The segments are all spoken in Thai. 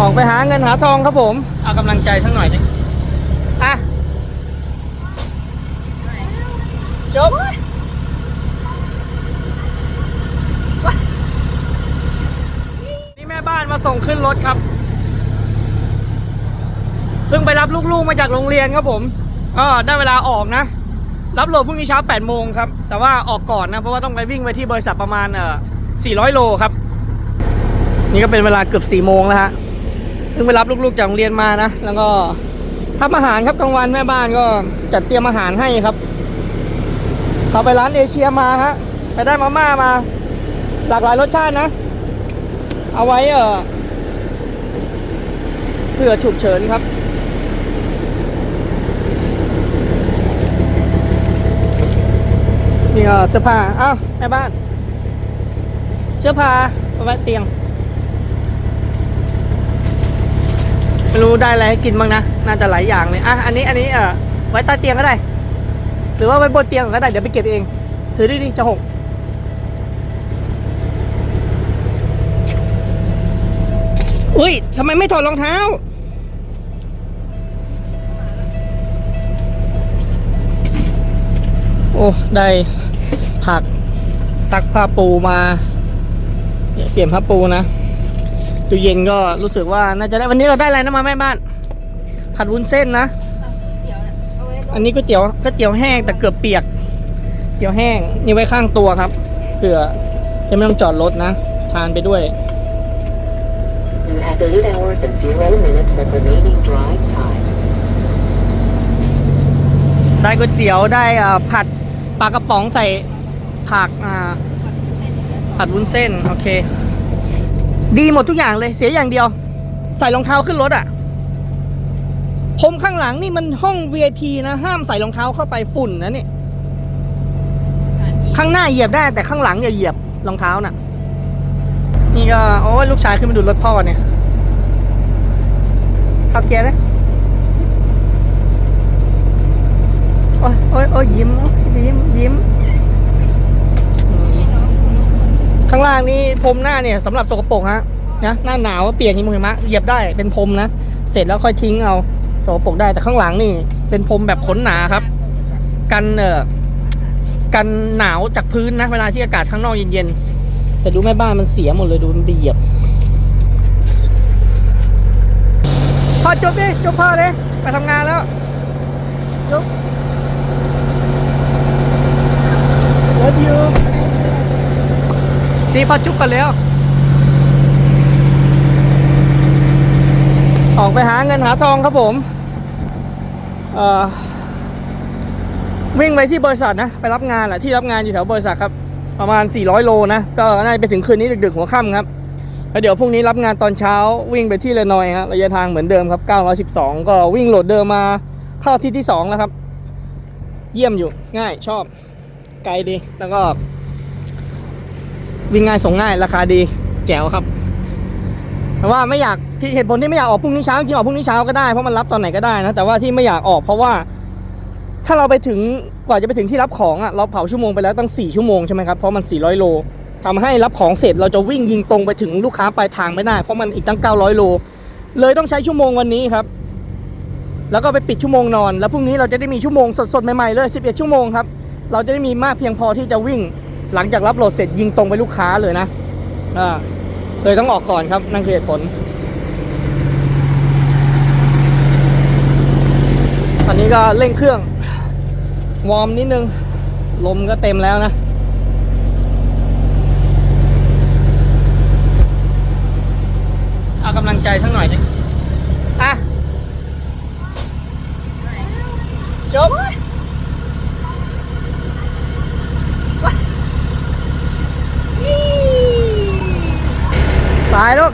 ออกไปหาเงินหาทองครับผม เอากำลังใจสักหน่อยดิอะจบนี่แม่บ้านมาส่งขึ้นรถครับ เพิ่งไปรับลูกๆมาจากโรงเรียนครับผมก็ได้เวลาออกนะ รับโหลดพรุ่งนี้เช้า8โมงครับ แต่ว่าออกก่อนนะ เพราะว่าต้องไปวิ่งไปที่บริษัทประมาณเอ่อ400 โลครับ นี่ก็เป็นเวลาเกือบ4โมงแล้วฮะเพิ่งไปรับลูกๆจากโรงเรียนมานะ แล้วก็ทำอาหารครับกลางวันแม่บ้านก็จัดเตรียมอาหารให้ครับเขาไปร้านเอเชียมาฮะไปได้มาม่ามา หลากหลายรสชาตินะ เอาไว้เออเพื่อฉุกเฉินครับนี่ก็เสื้อผ้าอ้าวแม่บ้าน เสื้อผ้าเอาไว้เตียง ไม่รู้ได้อะไรให้กินบ้างนะ น่าจะหลายอย่างเลยอะอันนี้อันนี้เอ่อไว้ใต้เตียงก็ได้ หรือว่าไว้บนเตียงก็ได้เดี๋ยวไปเก็บเอง ถือดิดิจะหกอุ้ยทำไมไม่ถอดรองเท้า โอ้ ได้ผักซักผ้าปูมาเนี่ยเปลี่ยนผ้าปูนะ ตู้เย็นก็รู้สึกว่าน่าจะได้วันนี้เราได้อะไรนะมาแม่บ้าน ผัดวุ้นเส้นนะเดี๋ยวนะเอาไว้อันนี้ก๋วยเตี๋ยวก๋วยเตี๋ยวแห้งแต่เกือบเปียกเตี๋ยวแห้งนี่ไว้ข้างตัวครับเผื่อจะไม่ต้องจอดรถนะ ทานไปด้วย You have 8 hours and 0 minutes of remaining drive time. ได้ก๋วยเตี๋ยวได้อ่าผัดปลากระป๋องใส่ผักอ่าเส้นอย่างเงี้ยสองผัดวุ้นเส้น โอเค ดีหมดทุกอย่างเลยเสียอย่างเดียว ใส่รองเท้าขึ้นรถอะ่ะผมข้างหลังนี่มันห้อง VIP นะ ห้ามใส่รองเท้าเข้าไปฝุ่นนะนี่สามอีกข้างหน้าเหยียบได้แต่ข้างหลังอย่าเหยียบรองเท้าน่ะ นี่ก็โอ้ยลูกชายขึ้นมาดูรถพ่อเนี่ยเข้าเกียร์เลยโอ้ยโอ้ยโอ้ยยิ้มโอ้ยยิ้มยิ้มอืม ข้างล่างนี่พรมหน้าเนี่ยสำหรับสกปรกฮะนะหน้าหนาวเปียกนี่มึงเห็นไหมเหยียบได้เป็นพรมนะ เสร็จแล้วค่อยทิ้งเอาสกปรกได้แต่ข้างหลังนี่ เป็นพรมแบบขนหนาครับ กันเอ่อกันหนาวจากพื้นนะ เวลาที่อากาศข้างนอกเย็นๆแต่ดูแม่บ้านมันเสียหมดเลยดูมันไปเหยียบพอจบดิจบพ่อเลยไปทำงานแล้วจบ love you ดีพอจุบกันแล้ว ออกไปหาเงินหาทองครับผมเอ่อวิ่งไปที่บริษัทนะ ไปรับงานแหละที่รับงานอยู่แถวบริษัทครับ ประมาณ 400 โลนะ ก็น่าจะไปถึงคืนนี้ดึกๆหัวค่ำครับแล้วเดี๋ยวพรุ่งนี้รับงานตอนเช้าวิ่งไปที่เลนอยครับระยะทางเหมือนเดิมครับ 912 ก็วิ่งโหลดเดิมมาเข้าที่ที่ 2 แล้วครับ เยี่ยมอยู่ง่ายชอบ ไกลดีแล้วก็ วิ่งง่ายส่งง่ายราคาดีแจ๋วครับแต่ว่าไม่อยากที่เหตุผลที่ไม่อยากออกพรุ่งนี้เช้าจริงออกพรุ่งนี้เช้าก็ได้เพราะมันรับตอนไหนก็ได้นะแต่ว่าที่ไม่อยากออกเพราะว่า ถ้าเราไปถึงกว่าจะไปถึงที่รับของอะเราเผาชั่วโมงไปแล้วตั้ง 4 ชั่วโมงใช่ไหมครับเพราะมัน 400 โลทำให้รับของเสร็จเราจะวิ่งยิงตรงไปถึงลูกค้าปลายทางไม่ได้ เพราะมันอีกตั้ง 900 โล เลยต้องใช้ชั่วโมงวันนี้ครับ แล้วก็ไปปิดชั่วโมงนอน แล้วพรุ่งนี้เราจะได้มีชั่วโมงสดๆใหม่ๆเลย 11 ชั่วโมงครับเราจะได้มีมากเพียงพอที่จะวิ่ง หลังจากรับโหลดเสร็จยิงตรงไปลูกค้าเลยนะเลยต้องออกก่อนครับนั่นคือเหตุผลตอนนี้ก็เร่งเครื่อง วอร์มนิดนึง ลมก็เต็มแล้วนะเอากำลังใจสักหน่อยดิอะจบ ลูก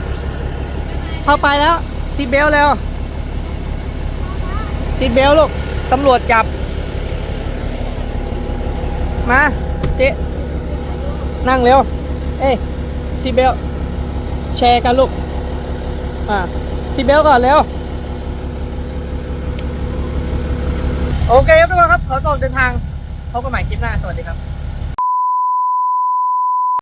เข้าไปแล้วซีเบล์แล้วซีเบล์ลูกตำรวจจับ มาซินั่งเร็ว เอ้ซีเบลแชร์กันลูก อ่าซีเบลก่อนเร็ว โอเคครับทุกคนครับ ขอตอบเดินทางพบกันใหม่คลิปหน้า สวัสดีครับ